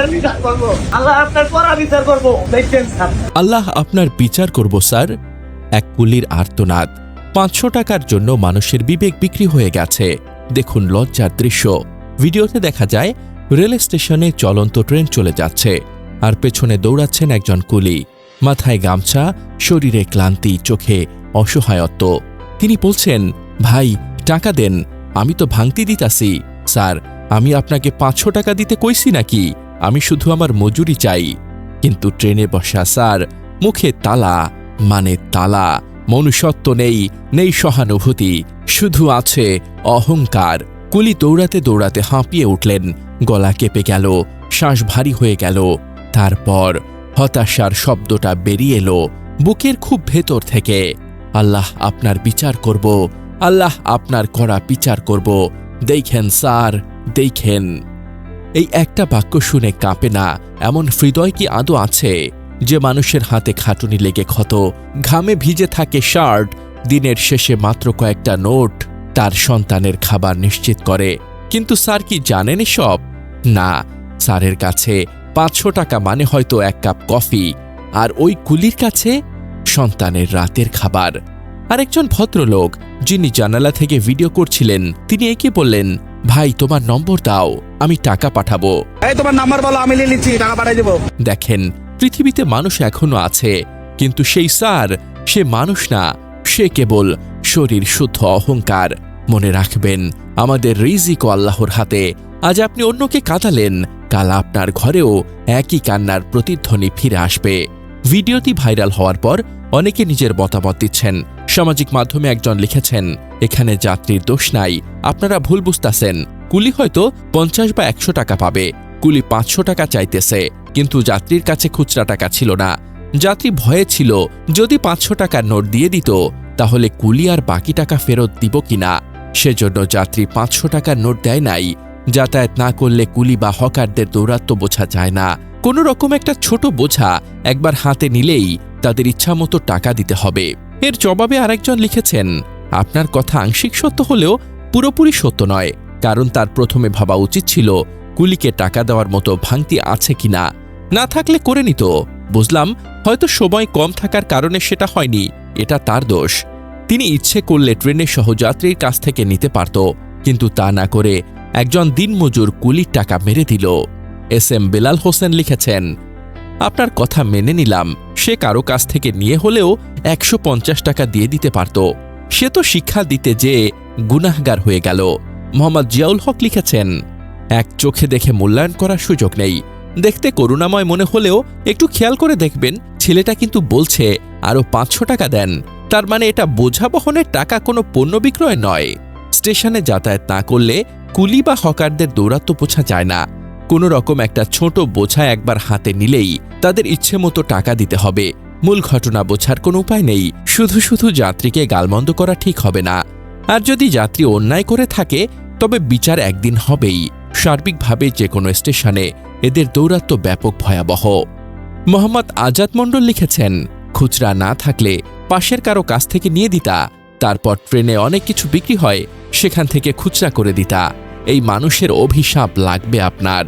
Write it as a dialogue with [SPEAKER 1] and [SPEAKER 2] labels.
[SPEAKER 1] আপনার বিচার করব। আল্লাহ আপনার করা বিচার করব। দেখবেন স্যার।
[SPEAKER 2] আল্লাহ আপনার বিচার করব, স্যার। এক কুলির আর্তনাদ। পাঁচশো টাকার জন্য মানুষের বিবেক বিক্রি হয়ে গেছে। দেখুন লজ্জার দৃশ্য। ভিডিওতে দেখা যায়, রেল স্টেশনে চলন্ত ট্রেন চলে যাচ্ছে আর পেছনে দৌড়াচ্ছেন একজন কুলি। মাথায় গামছা, শরীরে ক্লান্তি, চোখে অসহায়ত্ব। তিনি বলছেন, ভাই, টাকা দেন। আমি তো ভাঙতি দিতাছি। স্যার, আমি আপনাকে পাঁচশো টাকা দিতে কইছি নাকি? আমি শুধু আমার মজুরি চাই, কিন্তু ট্রেনে বসা স্যার, মুখে তালা মানে তালা, মনুষ্যত্ব নেই নেই সহানুভূতি, শুধু আছে অহংকার। কুলি দৌড়াতে দৌড়াতে হাঁপিয়ে উঠলেন, গলা কেঁপে গেল, শ্বাস ভারী হয়ে গেল। তারপর হতাশার শব্দটা বেরিয়ে এলো বুকের খুব ভেতর থেকে। আল্লাহ আপনার বিচার করব, আল্লাহ আপনার করা বিচার করব। দেখেন স্যার, দেখেন। এই একটা বাক্য শুনে কাঁপে না, এমন হৃদয় কি আদৌ আছে? যে মানুষের হাতে খাটুনি লেগে ক্ষত, ঘামে ভিজে থাকে শার্ট দিনের শেষে মাত্র কয়েকটা নোট তার সন্তানের খাবার নিশ্চিত করে। কিন্তু স্যার কি জানেন সব না, স্যারের কাছে পাঁচশো টাকা মানে হয়তো এক কাপ কফি, আর ওই কুলির কাছে সন্তানের রাতের খাবার। আরেকজন ভদ্রলোক, যিনি জানালা থেকে ভিডিও করছিলেন, তিনি একে বললেন ভাই তোমার নম্বর দাও আমি টাকা পাঠাবো।
[SPEAKER 3] এই তোমার নাম্বার বলো আমি নিয়ে নিচ্ছি টাকা পাঠাই দেবো।
[SPEAKER 2] দেখেন পৃথিবীতে মানুষ এখনও আছে কিন্তু সেই স্যার সে মানুষ না সে কেবল শরীর শুদ্ধ অহংকার। মনে রাখবেন আমাদের রিজিক আল্লাহর হাতে। আজ আপনি অন্যকে কাঁদালেন কাল আপনার ঘরেও একই কান্নার প্রতিধ্বনি ফিরে আসবে। ভিডিওটি ভাইরাল হওয়ার পর অনেকে নিজের মতামত দিচ্ছেন সামাজিক মাধ্যমে একজন লিখেছেন, এখানে যাত্রীর দোষ নাই, আপনারা ভুল বুঝতাছেন। কুলি হয়তো পঞ্চাশ বা একশো টাকা পাবে, কুলি পাঁচশো টাকা চাইতেছে, কিন্তু যাত্রীর কাছে খুচরা টাকা ছিল না। যাত্রী ভয়ে ছিল, যদি পাঁচশো টাকার নোট দিয়ে দিত, তাহলে কুলি আর বাকি টাকা ফেরত দিব কিনা? সেজন্য যাত্রী পাঁচশো টাকার নোট দেয় নাই। যাতায়াত না করলে কুলি বা হকারদের দৌরাত্ম বোঝা যায় না। কোনো রকম একটা ছোট বোঝা একবার হাতে নিলেই তাদের ইচ্ছামতো টাকা দিতে হবে। এর জবাবে আরেকজন লিখেছেন, আপনার কথা আংশিক সত্য হলেও পুরোপুরি সত্য নয়, কারণ তার প্রথমে ভাবা উচিত ছিল, কুলিকে টাকা দেওয়ার মতো ভাঙতি আছে কিনা না। থাকলে করে নিত। বুঝলাম, হয়তো সময় কম থাকার কারণে সেটা হয়নি, এটা তার দোষ। তিনি ইচ্ছে করলে ট্রেনের সহযাত্রীর কাছ থেকে নিতে পারত, কিন্তু তা না করে একজন দিনমজুর কুলির টাকা মেরে দিল। এস এম বেলাল হোসেন লিখেছেন, আপনার কথা মেনে নিলাম সে কারও কাছ থেকে নিয়ে হলেও একশো পঞ্চাশ টাকা দিয়ে দিতে পারত। সে তো শিক্ষা দিতে যে গুনাহগার হয়ে গেল। মোহাম্মদ জিয়াউল হক লিখেছেন, এক চোখে দেখে মূল্যায়ন করার সুযোগ নেই। দেখতে করুণাময় মনে হলেও একটু খেয়াল করে দেখবেন, ছেলেটা কিন্তু বলছে আরও পাঁচশো টাকা দেন। তার মানে এটা বোঝা বহনের টাকা কোনো পণ্য বিক্রয় নয়। স্টেশনে যাতায়াত না করলে কুলি বা হকারদের দৌরাত্ম পোছা যায় না। কোনো রকম একটা ছোট বোঝা একবার হাতে নিলেই তাদের ইচ্ছে মতো টাকা দিতে হবে। মূল ঘটনা বোঝার কোনো উপায় নেই। শুধু শুধু যাত্রীকে গালমন্দ করা ঠিক হবে না। আর যদি যাত্রী অন্যায় করে থাকে, তবে বিচার একদিন হবেই। সার্বিকভাবে যে কোনো স্টেশনে এদের দৌরাত্ম ব্যাপক ভয়াবহ। মোহাম্মদ আজাদ মণ্ডল লিখেছেন, খুচরা না থাকলে পাশের কারও কাছ থেকে নিয়ে দিতা, তারপর ট্রেনে অনেক কিছু বিক্রি হয়, সেখান থেকে খুচরা করে দিতা। এই মানুষের অভিশাপ লাগবে আপনার।